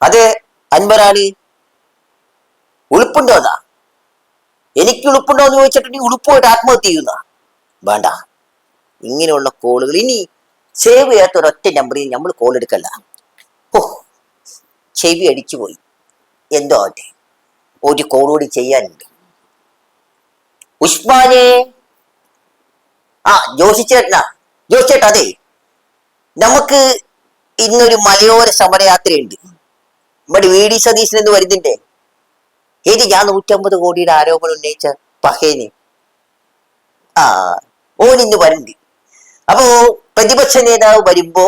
അതെ അൻപരാളി ഉളുപ്പുണ്ടോ എന്നാ? എനിക്ക് ഉളുപ്പുണ്ടോ എന്ന് ചോദിച്ചിട്ടുണ്ടെങ്കിൽ ഉളുപ്പുമായിട്ട് ആത്മഹത്യ ചെയ്യുന്ന? വേണ്ട. ഇങ്ങനെയുള്ള കോളുകൾ ഇനി സേവ് ചെയ്യാത്ത ഒരൊറ്റ നമ്പറിൽ നമ്മൾ കോൾ എടുക്കല്ല ഓ ചെവി അടിച്ചു പോയി. എന്തോ ആട്ടെ ഒരു കോൾ കൂടി ചെയ്യാനുണ്ട്. ഉസ്മാനെ? ആ ജോഷി ചേട്ടനാ ജോഷി ചേട്ടാ അതെ. നമുക്ക് ഇന്നൊരു മലയോര സമരയാത്രയുണ്ട്. നമ്മുടെ വി ഡി സതീശൻ എന്ന് വരുന്നുണ്ടേ ഏത് ഞാൻ നൂറ്റമ്പത് കോടിയുടെ ആരോപണം ഉന്നയിച്ച പഹേന്? ആ ഓൻ ഇന്ന് വരുന്നുണ്ട്. അപ്പോ പ്രതിപക്ഷ നേതാവ് വരുമ്പോ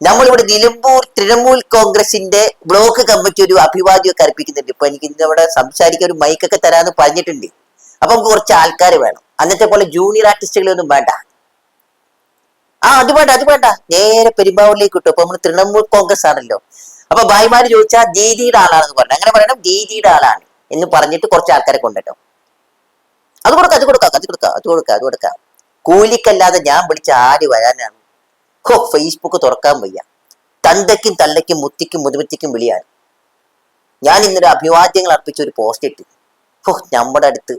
നമ്മളിവിടെ നിലമ്പൂർ തൃണമൂൽ കോൺഗ്രസിന്റെ ബ്ലോക്ക് കമ്മിറ്റി ഒരു അഭിവാദ്യമൊക്കെ അർപ്പിക്കുന്നുണ്ട്. ഇപ്പൊ എനിക്ക് ഇന്ന് ഇവിടെ സംസാരിക്കാൻ ഒരു മൈക്കൊക്കെ തരാന്ന് പറഞ്ഞിട്ടുണ്ട്. അപ്പൊ നമുക്ക് കുറച്ച് ആൾക്കാർ വേണം. അന്നത്തെ പോലെ ജൂനിയർ ആർട്ടിസ്റ്റുകളൊന്നും വേണ്ട. ആ അത് വേണ്ട അത് വേണ്ട. നേരെ പെരുമ്പാവൂരിലേക്ക് കിട്ടും അപ്പൊ നമ്മൾ തൃണമൂൽ കോൺഗ്രസ് ആണല്ലോ. അപ്പൊ ഭായിമാര് ചോദിച്ചാൽ ദീദിയുടെ ആളാണെന്ന് പറഞ്ഞു. അങ്ങനെ പറയണം ദീദിയുടെ ആളാണ് എന്ന് പറഞ്ഞിട്ട് കുറച്ച് ആൾക്കാരെ കൊണ്ടോ അത് കൊടുക്കാം അത് കൊടുക്കാം അത് കൊടുക്കാം അത് കൊടുക്കാം അത് കൊടുക്കാം. കൂലിക്കല്ലാതെ ഞാൻ വിളിച്ച ആര് വരാനാണ്? ഹോ ഫേസ്ബുക്ക് തുറക്കാൻ വയ്യ. തന്തയ്ക്കും തള്ളയ്ക്കും മുത്തിക്കും മുതുമുത്തിക്കും വിളിയാണ്. ഞാൻ ഇന്നൊരു അഭിവാദ്യങ്ങൾ അർപ്പിച്ച ഒരു പോസ്റ്റ് ഇട്ടു. ഹോ നമ്മുടെ അടുത്ത്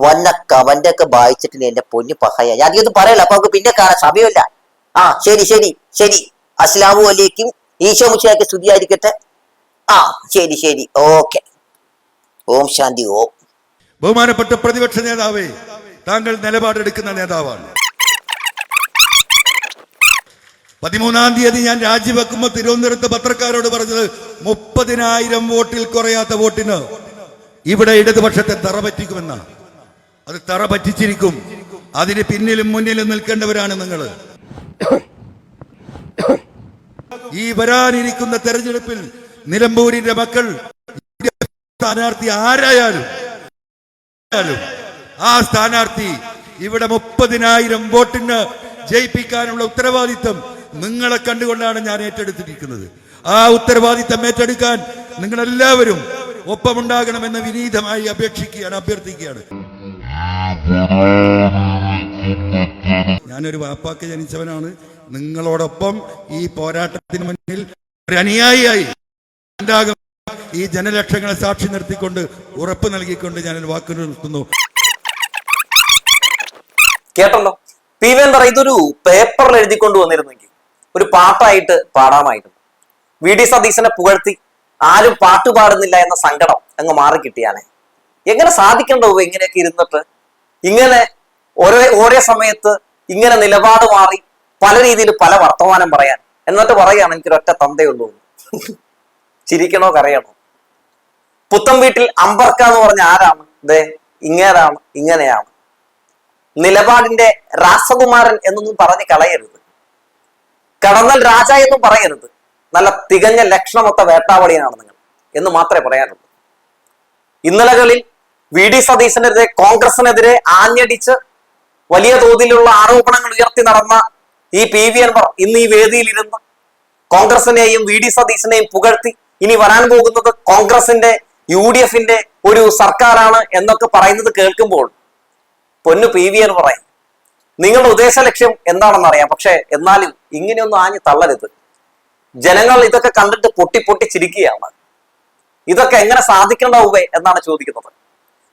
വന്ന കവന്റെ ഒക്കെ വായിച്ചിട്ട് എന്റെ പൊന്നു പഹയ. ഞാൻ അധികം പറയല്ലോ അപ്പൊ നമുക്ക് പിന്നെ കാണാൻ സമയമില്ല. ആ ശരി ശരി ശരി. അസ്ലാമു അലൈക്കും. ഈശോ മുഷിയാക്ക് സ്തുതിയായിരിക്കട്ടെ? ആ ശരി ശരി. ഓക്കെ. ഓം ശാന്തി ഓം. ബഹുമാനപ്പെട്ട പ്രതിപക്ഷ നേതാവേ താങ്കൾ നിലപാടെടുക്കുന്ന നേതാവാണ്. പതിമൂന്നാം തീയതി ഞാൻ രാജിവെക്കുമ്പോൾ തിരുവനന്തപുരത്ത് പത്രക്കാരോട് പറഞ്ഞത് മുപ്പതിനായിരം വോട്ടിൽ കുറയാത്ത വോട്ടിന് ഇവിടെ ഇടതുപക്ഷത്തെ തറ പറ്റിക്കുമെന്ന അത് തറ പറ്റിച്ചിരിക്കും. അതിന് പിന്നിലും മുന്നിലും നിൽക്കേണ്ടവരാണ് നിങ്ങൾ ഈ വരാനിരിക്കുന്ന തെരഞ്ഞെടുപ്പിൽ നിലമ്പൂരിന്റെ മക്കൾ സ്ഥാനാർത്ഥി ആരായാലും ആ സ്ഥാനാർത്ഥി ഇവിടെ മുപ്പതിനായിരം വോട്ടിന് ജയിപ്പിക്കാനുള്ള ഉത്തരവാദിത്തം നിങ്ങളെ കണ്ടുകൊണ്ടാണ് ഞാൻ ഏറ്റെടുത്തിരിക്കുന്നത്. ആ ഉത്തരവാദിത്തം ഏറ്റെടുക്കാൻ നിങ്ങളെല്ലാവരും ഒപ്പമുണ്ടാകണമെന്ന് വിനീതമായി അപേക്ഷിക്കുകയാണ് അഭ്യർത്ഥിക്കുകയാണ്. ഞാനൊരു വാപ്പാക്ക് ജനിച്ചവനാണ്. നിങ്ങളോടൊപ്പം ഈ പോരാട്ടത്തിന് മുന്നിൽ ഒരു അനുയായിയായി ഈ ജനലക്ഷങ്ങളെ സാക്ഷി നിർത്തിക്കൊണ്ട് ഉറപ്പ് നൽകിക്കൊണ്ട് ഞാൻ വാക്കു നിർത്തുന്നു. കേട്ടല്ലോ? പി വി എന്താ ഇതൊരു പേപ്പറിൽ എഴുതിക്കൊണ്ട് വന്നിരുന്നെങ്കിൽ ഒരു പാട്ടായിട്ട് പാടാമായിരുന്നു. വി ഡി സതീശനെ പുകഴ്ത്തി ആരും പാട്ട് പാടുന്നില്ല എന്ന സങ്കടം അങ്ങ് മാറി കിട്ടിയാനെ എങ്ങനെ സാധിക്കണ്ടോ ഇങ്ങനെയൊക്കെ ഇരുന്നിട്ട്? ഇങ്ങനെ ഓരോ ഓരോ സമയത്ത് ഇങ്ങനെ നിലപാട് മാറി പല രീതിയിൽ പല വർത്തമാനം പറയാൻ. എന്നിട്ട് പറയാണ് എനിക്കൊരൊറ്റ തന്തയുള്ളൂ എന്ന്. ചിരിക്കണോ കരയണോ? പുത്തം വീട്ടിൽ അമ്പർക്ക എന്ന് പറഞ്ഞ ആരാണ്? ദേ ഇങ്ങേരാണ് ഇങ്ങനെയാണ്. നിലപാടിന്റെ രാസകുമാരൻ എന്നൊന്നും പറഞ്ഞ് കളയരുത്. കടന്നൽ രാജ എന്നും പറയരുത്. നല്ല തികഞ്ഞ ലക്ഷണമൊത്ത വേട്ടാവളിയനാണ് നിങ്ങൾ എന്ന് മാത്രമേ പറയാനുള്ളൂ. ഇന്നലകളിൽ വി ഡി സതീശനെതിരെ കോൺഗ്രസിനെതിരെ ആഞ്ഞടിച്ച് വലിയ തോതിലുള്ള ആരോപണങ്ങൾ ഉയർത്തി നടന്ന ഈ പി വി അൻവർ ഇന്ന് ഈ വേദിയിൽ ഇരുന്ന് കോൺഗ്രസിനെയും വി ഡി സതീശനെയും പുകഴ്ത്തി ഇനി വരാൻ പോകുന്നത് കോൺഗ്രസിന്റെ യു ഡി എഫിന്റെ ഒരു സർക്കാരാണ് എന്നൊക്കെ പറയുന്നത് കേൾക്കുമ്പോൾ പൊന്നു പി വി പറയും നിങ്ങളുടെ ഉദ്ദേശ ലക്ഷ്യം എന്താണെന്ന് അറിയാം. പക്ഷെ എന്നാലും ഇങ്ങനെയൊന്നും ആഞ്ഞു തള്ളരുത്. ജനങ്ങൾ ഇതൊക്കെ കണ്ടിട്ട് പൊട്ടി പൊട്ടി ചിരിക്കുകയാണ്. ഇതൊക്കെ എങ്ങനെ സാധിക്കണ്ടാവേ എന്നാണ് ചോദിക്കുന്നത്.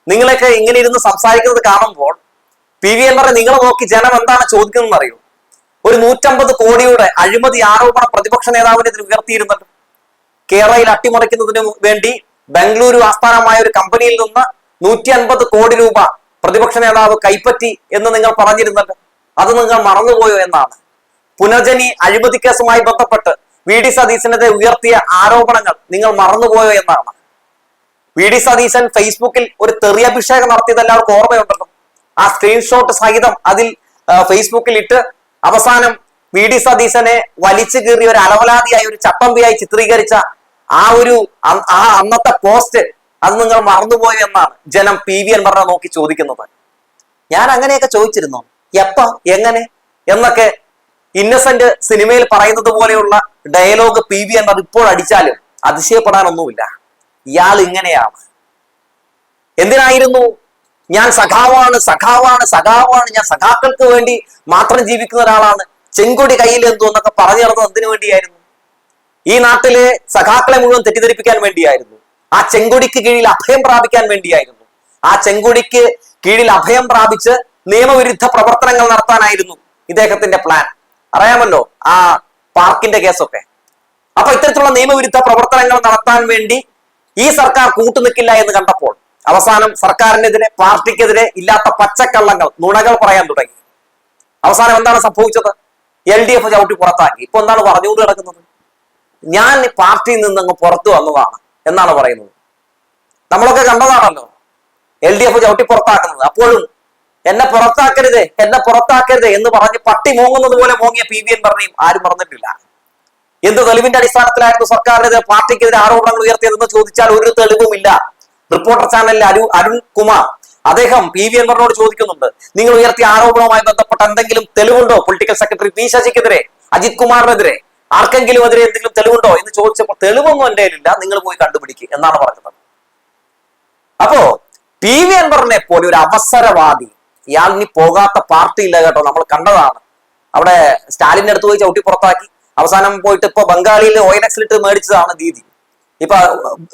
നിങ്ങളൊക്കെ ഇങ്ങനെ ഇരുന്ന് സംസാരിക്കുന്നത് കാണുമ്പോൾ പി വി എൻ പറഞ്ഞ നിങ്ങൾ നോക്കി ജനം എന്താണ് ചോദിക്കുന്നതെന്ന് അറിയൂ? ഒരു നൂറ്റമ്പത് കോടിയുടെ അഴിമതി ആരോപണ പ്രതിപക്ഷ നേതാവിനെതിരെ ഉയർത്തിയിരുന്നുണ്ട് കേരളയിൽ അട്ടിമറിക്കുന്നതിന് വേണ്ടി ബംഗളൂരു ആസ്ഥാനമായ ഒരു കമ്പനിയിൽ നിന്ന് നൂറ്റി അൻപത് കോടി രൂപ പ്രതിപക്ഷ നേതാവ് കൈപ്പറ്റി എന്ന് നിങ്ങൾ പറഞ്ഞിരുന്നുണ്ട് അത് നിങ്ങൾ മറന്നുപോയോ എന്നാണ്. പുനർജനി അഴിമതി കേസുമായി ബന്ധപ്പെട്ട് വി ഡി സതീശനെതിരെ ഉയർത്തിയ ആരോപണങ്ങൾ നിങ്ങൾ മറന്നുപോയോ എന്നാണ്. വി ഡി സതീശൻ ഫേസ്ബുക്കിൽ ഒരു തെറിയഭിഷേകം നടത്തിയത് എല്ലാവർക്കും ഓർമ്മയുണ്ടല്ലോ. ആ സ്ക്രീൻഷോട്ട് സഹിതം അതിൽ ഫേസ്ബുക്കിൽ ഇട്ട് അവസാനം വി ഡി സതീശനെ വലിച്ചു കീറിയ ഒരു അലവലാതിയായി ഒരു ചട്ടമ്പിയായി ചിത്രീകരിച്ച ആ ഒരു ആ അന്നത്തെ പോസ്റ്റ് അത് നിങ്ങൾ മറന്നുപോയി എന്നാണ് ജനം പി വി എൻവറിനെ നോക്കി ചോദിക്കുന്നത്. ഞാൻ അങ്ങനെയൊക്കെ ചോദിച്ചിരുന്നു. എപ്പ? എങ്ങനെ? എന്നൊക്കെ ഇന്നസെന്റ് സിനിമയിൽ പറയുന്നത് പോലെയുള്ള ഡയലോഗ് പി വി എൻവർ ഇപ്പോൾ അടിച്ചാലും അതിശയപ്പെടാനൊന്നുമില്ല. ഇയാൾ ഇങ്ങനെയാണ്. എന്തിനായിരുന്നു ഞാൻ സഖാവാണ് സഖാവാണ് സഖാവാണ്. ഞാൻ സഖാക്കൾക്ക് വേണ്ടി മാത്രം ജീവിക്കുന്ന ഒരാളാണ്. ചെങ്കൊടി കയ്യിൽ എന്തോ എന്നൊക്കെ പറഞ്ഞു നടന്നത് എന്തിനു വേണ്ടിയായിരുന്നു? ഈ നാട്ടിലെ സഖാക്കളെ മുഴുവൻ തെറ്റിദ്ധരിപ്പിക്കാൻ വേണ്ടിയായിരുന്നു. ആ ചെങ്കൊടിക്ക് കീഴിൽ അഭയം പ്രാപിക്കാൻ വേണ്ടിയായിരുന്നു. ആ ചെങ്കൊടിക്ക് കീഴിൽ അഭയം പ്രാപിച്ച് നിയമവിരുദ്ധ പ്രവർത്തനങ്ങൾ നടത്താനായിരുന്നു ഇദ്ദേഹത്തിന്റെ പ്ലാൻ അറിയാമല്ലോ ആ പാർക്കിന്റെ കേസൊക്കെ. അപ്പൊ ഇത്തരത്തിലുള്ള നിയമവിരുദ്ധ പ്രവർത്തനങ്ങൾ നടത്താൻ വേണ്ടി ഈ സർക്കാർ കൂട്ടുനിൽക്കില്ല എന്ന് കണ്ടപ്പോൾ അവസാനം സർക്കാരിനെതിരെ പാർട്ടിക്കെതിരെ ഇല്ലാത്ത പച്ചക്കള്ളങ്ങൾ നുണകൾ പറയാൻ തുടങ്ങി. അവസാനം എന്താണ് സംഭവിച്ചത്? എൽ ഡി എഫ് ചവിട്ടി പുറത്താക്കി. ഇപ്പൊ എന്താണ് പറഞ്ഞുകൊണ്ട് കിടക്കുന്നത് ഞാൻ പാർട്ടിയിൽ നിന്ന് അങ്ങ് പുറത്തു വന്നതാണ് എന്നാണ് പറയുന്നത്. നമ്മളൊക്കെ കണ്ടതാണല്ലോ. എൽ ഡി എഫ് ചവിട്ടി പുറത്താക്കുന്നത്. അപ്പോഴും എന്നെ പുറത്താക്കരുത് എന്നെ പുറത്താക്കരുത് എന്ന് പറഞ്ഞ് പട്ടി മൂങ്ങുന്നത് പോലെ മൂങ്ങിയ പി വി എൻ പറഞ്ഞയും ആരും പറഞ്ഞിട്ടില്ല എന്ത് തെളിവിന്റെ അടിസ്ഥാനത്തിലായിരുന്നു സർക്കാരിനെതിരെ പാർട്ടിക്കെതിരെ ആരോപണങ്ങൾ ഉയർത്തിയതെന്ന് ചോദിച്ചാൽ ഒരു തെളിവുമില്ല. റിപ്പോർട്ടർ ചാനലിലെ അരു അരുൺ കുമാർ. അദ്ദേഹം പി വി എൻവറിനോട് ചോദിക്കുന്നുണ്ട് നിങ്ങൾ ഉയർത്തിയ ആരോപണവുമായി ബന്ധപ്പെട്ട എന്തെങ്കിലും തെളിവുണ്ടോ? പൊളിറ്റിക്കൽ സെക്രട്ടറി പി ശശിക്കെതിരെ അജിത് കുമാറിനെതിരെ. ആർക്കെങ്കിലും എതിരെ എന്തെങ്കിലും തെളിവുണ്ടോ എന്ന് ചോദിച്ചപ്പോൾ തെളിവൊന്നും എന്റെ കയ്യിലില്ല നിങ്ങൾ പോയി കണ്ടുപിടിക്കുക എന്നാണ് പറഞ്ഞത്. അപ്പോ പി വി അൻവറിനെ പോലെ ഒരു അവസരവാദി ഇയാൾ ഇനി പോകാത്ത പാർട്ടി ഇല്ല കേട്ടോ നമ്മൾ കണ്ടതാണ്. അവിടെ സ്റ്റാലിന്റെ അടുത്ത് പോയി ചവിട്ടി പുറത്താക്കി. അവസാനം പോയിട്ട് ഇപ്പൊ ബംഗാളിയിൽ എക്സിലിട്ട് മേടിച്ചതാണ് ദീദി. ഇപ്പൊ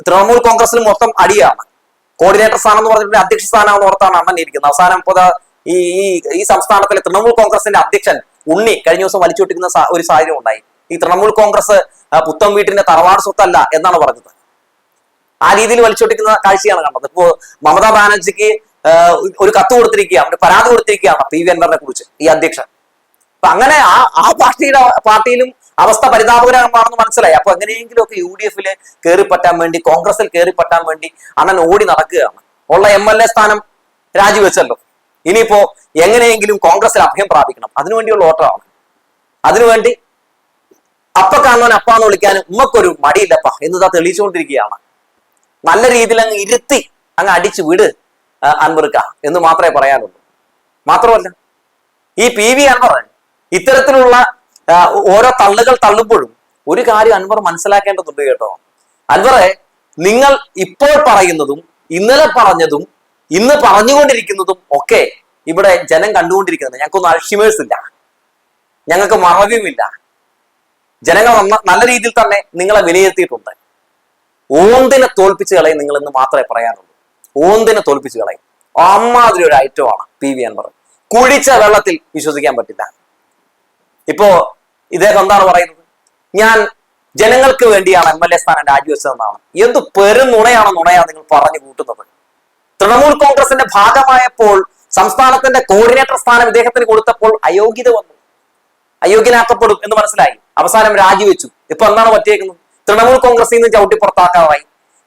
തൃണമൂൽ കോൺഗ്രസിൽ മൊത്തം അടിയാണ് കോർഡിനേറ്റർ സ്ഥാനം എന്ന് പറഞ്ഞിട്ട് അധ്യക്ഷ സ്ഥാനം ഓർത്താണ് അണ്ണൻ ഇരിക്കുന്നത്. അവസാനം ഇപ്പോൾ ഈ ഈ സംസ്ഥാനത്തിലെ തൃണമൂൽ കോൺഗ്രസിന്റെ അധ്യക്ഷൻ ഉണ്ണി കഴിഞ്ഞ ദിവസം വലിച്ചുവിട്ടിരിക്കുന്ന ഒരു സാഹചര്യം ഉണ്ടായി. ഈ തൃണമൂൽ കോൺഗ്രസ് പുത്തം വീട്ടിന്റെ തറവാട് സ്വത്തല്ല എന്നാണ് പറഞ്ഞത്. ആ രീതിയിൽ വലിച്ചൊട്ടിക്കുന്ന കാഴ്ചയാണ് കണ്ടത്. ഇപ്പോ മമതാ ബാനർജിക്ക് ഒരു കത്ത് കൊടുത്തിരിക്കുകയാണ്. ഒരു പരാതി കൊടുത്തിരിക്കുകയാണ് പി വി അൻവറിനെ കുറിച്ച് ഈ അധ്യക്ഷൻ. അപ്പൊ അങ്ങനെ ആ ആ പാർട്ടിയുടെ പാർട്ടിയിലും അവസ്ഥ പരിതാപകരമാണെന്ന് മനസ്സിലായി. അപ്പൊ എങ്ങനെയെങ്കിലും ഒക്കെ യു ഡി എഫിൽ കയറിപ്പറ്റാൻ വേണ്ടി കോൺഗ്രസിൽ കയറിപ്പറ്റാൻ വേണ്ടി അണ്ണൻ ഓടി നടക്കുകയാണ്. ഉള്ള എം എൽ എ സ്ഥാനം രാജിവെച്ചല്ലോ. ഇനിയിപ്പോ എങ്ങനെയെങ്കിലും കോൺഗ്രസിൽ അഭയം പ്രാപിക്കണം. അതിനുവേണ്ടിയുള്ള ഓട്ടമാണ്. അതിനുവേണ്ടി അപ്പ കാണുവാൻ അപ്പാന്ന് വിളിക്കാനും ഉമ്മക്കൊരു മടിയില്ലപ്പ. എന്നതാ തെളിയിച്ചുകൊണ്ടിരിക്കുകയാണ്. നല്ല രീതിയിൽ അങ്ങ് ഇരുത്തി അങ്ങ് അടിച്ചു വിട് അൻവറുക്ക എന്ന് മാത്രമേ പറയാനുള്ളൂ. മാത്രമല്ല ഈ പി വി അൻവർ ഇത്തരത്തിലുള്ള ഓരോ തള്ളുകൾ തള്ളുമ്പോഴും ഒരു കാര്യം അൻവർ മനസ്സിലാക്കേണ്ടതുണ്ട് കേട്ടോ. അൻവറെ നിങ്ങൾ ഇപ്പോൾ പറയുന്നതും ഇന്നലെ പറഞ്ഞതും ഇന്ന് പറഞ്ഞുകൊണ്ടിരിക്കുന്നതും ഒക്കെ ഇവിടെ ജനം കണ്ടുകൊണ്ടിരിക്കുന്നത് ഞങ്ങൾക്കൊന്നും അൾഷിമേഴ്സ് ഇല്ല. ഞങ്ങൾക്ക് മറവിയുമില്ല ജനങ്ങൾ നല്ല രീതിയിൽ തന്നെ നിങ്ങളെ വിലയിരുത്തിയിട്ടുണ്ട്. ഓന്തിനെ തോൽപ്പിച്ച് കളയും നിങ്ങൾ എന്ന് മാത്രമേ പറയാനുള്ളൂ ഓന്തിനെ തോൽപ്പിച്ച് കളയും. അമ്മാതിരി ഒരു ഐറ്റമാണ് പി വി അൻവർ. കുഴിച്ച വെള്ളത്തിൽ വിശ്വസിക്കാൻ പറ്റില്ല. ഇപ്പോ ഇദ്ദേഹം എന്താണ് പറയുന്നത്? ഞാൻ ജനങ്ങൾക്ക് വേണ്ടിയാണ് എം എൽ എ സ്ഥാനം രാജിവെച്ചതെന്നാണ്. എന്ത് പെരും നുണയാണ് നുണയാണ് നിങ്ങൾ പറഞ്ഞു കൂട്ടുന്നത്. തൃണമൂൽ കോൺഗ്രസിന്റെ ഭാഗമായപ്പോൾ സംസ്ഥാനത്തിന്റെ കോർഡിനേറ്റർ സ്ഥാനം ഇദ്ദേഹത്തിന് കൊടുത്തപ്പോൾ അയോഗ്യത വന്നു. അയോഗ്യനാക്കപ്പെടും എന്ന് മനസ്സിലായി. അവസാനം രാജിവെച്ചു. ഇപ്പൊ എന്താണ് പറ്റിയേക്കുന്നത്? തൃണമൂൽ കോൺഗ്രസിൽ നിന്ന് ചവിട്ടി പുറത്താക്കാറായി.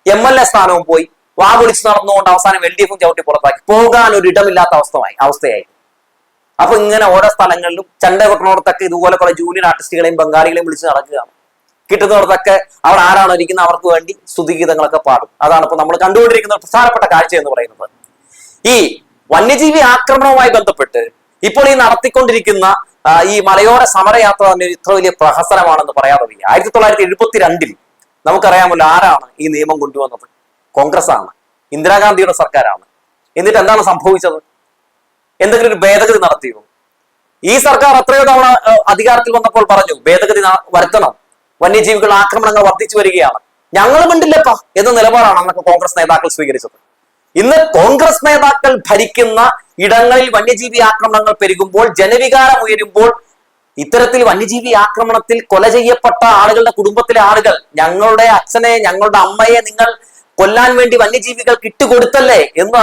എം എൽ എ സ്ഥാനവും പോയി. വാ വിളിച്ച് നടന്നുകൊണ്ട് അവസാനം എൽ ഡി എഫും ചവിട്ടി പുറത്താക്കി. പോകാൻ ഒരു ഇടമില്ലാത്ത അവസ്ഥയായി അവസ്ഥയായി. അപ്പൊ ഇങ്ങനെ ഓരോ സ്ഥലങ്ങളിലും ചണ്ട കൊട്ടണോടത്തൊക്കെ ഇതുപോലെ കുറെ ജൂനിയർ ആർട്ടിസ്റ്റുകളെയും ബംഗാളികളെയും വിളിച്ച് നടക്കുകയാണ്. കിട്ടുന്നവർക്കൊക്കെ അവിടെ ആരാണോ ഇരിക്കുന്നത് അവർക്ക് വേണ്ടി സ്തുതിഗീതങ്ങളൊക്കെ പാടും. അതാണ് ഇപ്പൊ നമ്മൾ കണ്ടുകൊണ്ടിരിക്കുന്ന പ്രധാനപ്പെട്ട കാഴ്ച എന്ന് പറയുന്നത്. ഈ വന്യജീവി ആക്രമണവുമായി ബന്ധപ്പെട്ട് ഇപ്പോൾ ഈ നടത്തിക്കൊണ്ടിരിക്കുന്ന ഈ മലയോര സമരയാത്ര തന്നെ ഇത്ര വലിയ പ്രഹസനമാണെന്ന് പറയാതെ വയ്യ ആയിരത്തി തൊള്ളായിരത്തി എഴുപത്തി രണ്ടിൽ നമുക്കറിയാമല്ലോ ആരാണ് ഈ നിയമം കൊണ്ടുവന്നത്? കോൺഗ്രസ് ആണ് ഇന്ദിരാഗാന്ധിയുടെ സർക്കാരാണ്. എന്നിട്ട് എന്താണ് സംഭവിച്ചത്? എന്തെങ്കിലും ഒരു ഭേദഗതി നടത്തിയോ? ഈ സർക്കാർ എത്രയോ തവണ അധികാരത്തിൽ വന്നപ്പോൾ പറഞ്ഞു ഭേദഗതി വരുത്തണം. വന്യജീവികൾ ആക്രമണങ്ങൾ വർദ്ധിച്ചു വരികയാണ്. ഞങ്ങൾ മിണ്ടില്ലപ്പ എന്ന നിലപാടാണ് അന്നൊക്കെ കോൺഗ്രസ് നേതാക്കൾ സ്വീകരിച്ചത്. ഇന്ന് കോൺഗ്രസ് നേതാക്കൾ ഭരിക്കുന്ന ഇടങ്ങളിൽ വന്യജീവി ആക്രമണങ്ങൾ പെരുകുമ്പോൾ ജനവികാരം ഉയരുമ്പോൾ ഇത്തരത്തിൽ വന്യജീവി ആക്രമണത്തിൽ കൊല ചെയ്യപ്പെട്ട ആളുകളുടെ കുടുംബത്തിലെ ആളുകൾ ഞങ്ങളുടെ അച്ഛനെ ഞങ്ങളുടെ അമ്മയെ നിങ്ങൾ കൊല്ലാൻ വേണ്ടി വന്യജീവികൾക്ക് ഇട്ടുകൊടുത്തല്ലേ എന്ന്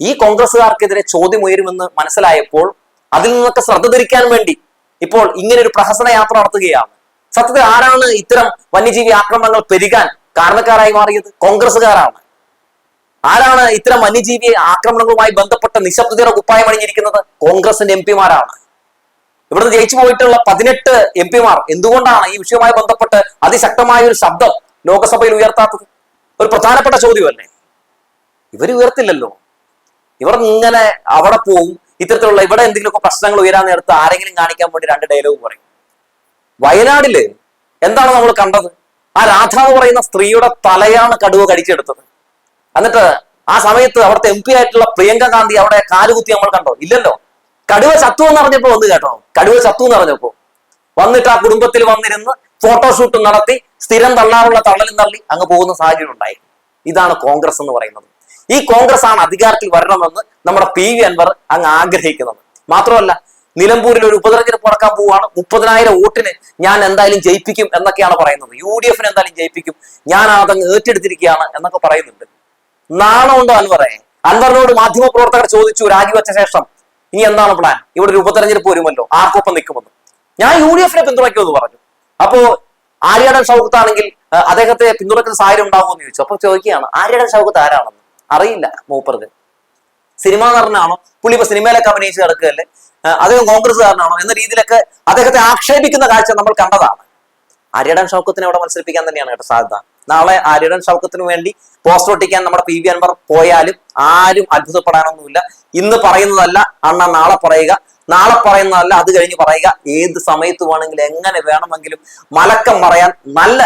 ഈ കോൺഗ്രസുകാർക്കെതിരെ ചോദ്യം ഉയരുമെന്ന് മനസ്സിലായപ്പോൾ അതിൽ നിന്നൊക്കെ ശ്രദ്ധ തിരിക്കാൻ വേണ്ടി ഇപ്പോൾ ഇങ്ങനെ ഒരു പ്രഹസന യാത്ര നടത്തുകയാണ്. സത്യത്തിൽ ആരാണ് ഇത്തരം വന്യജീവി ആക്രമണങ്ങൾ പെരുകാൻ കാരണക്കാരായി മാറിയത്? കോൺഗ്രസുകാരാണ് ആരാണ് ഇത്തരം വന്യജീവി ആക്രമണങ്ങളുമായി ബന്ധപ്പെട്ട നിശബ്ദതയുടെ കുപ്പായം അണിഞ്ഞിരിക്കുന്നത്? കോൺഗ്രസിന്റെ എം പിമാരാണ്. ഇവിടുന്ന് ജയിച്ചു പോയിട്ടുള്ള പതിനെട്ട് എം പിമാർ എന്തുകൊണ്ടാണ് ഈ വിഷയവുമായി ബന്ധപ്പെട്ട് അതിശക്തമായ ഒരു ശബ്ദം ലോകസഭയിൽ ഉയർത്താത്തത്? ഒരു പ്രധാനപ്പെട്ട ചോദ്യമല്ലേ? ഇവർ ഉയർത്തില്ലല്ലോ. ഇവർ ഇങ്ങനെ അവിടെ പോവും. ഇത്തരത്തിലുള്ള ഇവിടെ എന്തെങ്കിലുമൊക്കെ പ്രശ്നങ്ങൾ ഉയരാൻ നേരത്ത് ആരെങ്കിലും കാണിക്കാൻ വേണ്ടി രണ്ട് ഡയലോഗ് പറയും. വയനാടിൽ എന്താണ് നമ്മൾ കണ്ടത്? ആ രാധ എന്ന് പറയുന്ന സ്ത്രീയുടെ തലയാണ് കടുവ കടിച്ചെടുത്തത്. എന്നിട്ട് ആ സമയത്ത് അവിടുത്തെ എം പി ആയിട്ടുള്ള പ്രിയങ്ക ഗാന്ധി അവിടെ കാലുകുത്തി നമ്മൾ കണ്ടോ? ഇല്ലല്ലോ. കടുവ ചത്തു എന്ന് അറിഞ്ഞപ്പോ വന്ന് കേട്ടോ. കടുവ ചത്തു എന്ന് അറിഞ്ഞപ്പോ വന്നിട്ട് ആ കുടുംബത്തിൽ വന്നിരുന്ന് ഫോട്ടോഷൂട്ട് നടത്തി സ്ഥിരം തള്ളാറുള്ള തള്ളലും തള്ളി അങ്ങ് പോകുന്ന സാഹചര്യം ഉണ്ടായി. ഇതാണ് കോൺഗ്രസ് എന്ന് പറയുന്നത്. ഈ കോൺഗ്രസ് ആണ് അധികാരത്തിൽ വരണമെന്ന് നമ്മുടെ പി വി അൻവർ അങ്ങ് ആഗ്രഹിക്കുന്നത്. മാത്രമല്ല നിലമ്പൂരിൽ ഒരു ഉപതെരഞ്ഞെടുപ്പ് നടക്കാൻ പോവുകയാണ്. മുപ്പതിനായിരം വോട്ടിന് ഞാൻ എന്തായാലും ജയിപ്പിക്കും എന്നൊക്കെയാണ് പറയുന്നത്. യു ഡി എഫിന് എന്തായാലും ജയിപ്പിക്കും. ഞാൻ അതങ്ങ് ഏറ്റെടുത്തിരിക്കുകയാണ് എന്നൊക്കെ പറയുന്നുണ്ട്. നാണമുണ്ടോ അൻവറെ? അൻവറിനോട് മാധ്യമ പ്രവർത്തകർ ചോദിച്ചു രാജിവെച്ച ശേഷം ഇനി എന്താണ് പ്ലാൻ ഇവിടെ ഒരു ഉപതെരഞ്ഞെടുപ്പ് വരുമല്ലോ ആർക്കൊപ്പം നിൽക്കുമെന്ന്? ഞാൻ യു ഡി എഫിനെ പിന്തുണയ്ക്കുമെന്ന് പറഞ്ഞു. അപ്പോ ആര്യാടൻ ആണെങ്കിൽ അദ്ദേഹത്തെ പിന്തുണയ്ക്കുന്ന സാഹചര്യം ഉണ്ടാകുമെന്ന് ചോദിച്ചു. അപ്പൊ ചോദിക്കുകയാണ് ആര്യാടൻ ഷൗക്കത്ത് ആരാണെന്ന്? അറിയില്ല മൂപ്പർക്ക്. സിനിമാ നടനാണോ പുള്ളി ഇപ്പൊ സിനിമയിലൊക്കെ അഭിനയിച്ച് കിടക്കുകയല്ലേ അദ്ദേഹം കോൺഗ്രസ്സുകാരനാണോ? എന്ന രീതിയിലൊക്കെ അദ്ദേഹത്തെ ആക്ഷേപിക്കുന്ന കാഴ്ച നമ്മൾ കണ്ടതാണ്. ആര്യടൻ ഷൗക്കത്തിനെ അവിടെ മത്സരിപ്പിക്കാൻ തന്നെയാണ് കേട്ടോ സാധ്യത. നാളെ ആര്യടൻ ഷൗക്കത്തിന് വേണ്ടി പോസ്റ്റർ ഒട്ടിക്കാൻ നമ്മുടെ പി വി അൻവർ പോയാലും ആരും അത്ഭുതപ്പെടാനൊന്നുമില്ല. ഇന്ന് പറയുന്നതല്ല അണ്ണ നാളെ പറയുക. നാളെ പറയുന്നതല്ല അത് കഴിഞ്ഞ് പറയുക. ഏത് സമയത്ത് വേണമെങ്കിലും എങ്ങനെ വേണമെങ്കിലും മലക്കം പറയാൻ നല്ല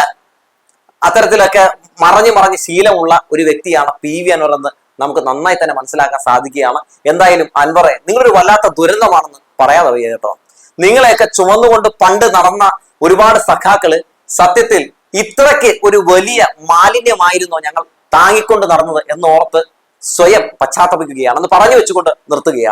അത്തരത്തിലൊക്കെ മറഞ്ഞു മറഞ്ഞ് ശീലമുള്ള ഒരു വ്യക്തിയാണ് പി വി അൻവർ എന്ന് നമുക്ക് നന്നായി തന്നെ മനസ്സിലാക്കാൻ സാധിക്കുകയാണ്. എന്തായാലും അൻവറെ നിങ്ങളൊരു വല്ലാത്ത ദുരന്തമാണെന്ന് പറയാതെ കേട്ടോ. നിങ്ങളെയൊക്കെ ചുമന്നുകൊണ്ട് പണ്ട് നടന്ന ഒരുപാട് സഖാക്കൾ സത്യത്തിൽ ഇത്രയ്ക്ക് ഒരു വലിയ മാലിന്യമായിരുന്നോ ഞങ്ങൾ താങ്ങിക്കൊണ്ട് നടന്നത് എന്നോർത്ത് സ്വയം പശ്ചാത്തപിക്കുകയാണ് എന്ന് പറഞ്ഞു വെച്ചുകൊണ്ട് നിർത്തുകയാണ്.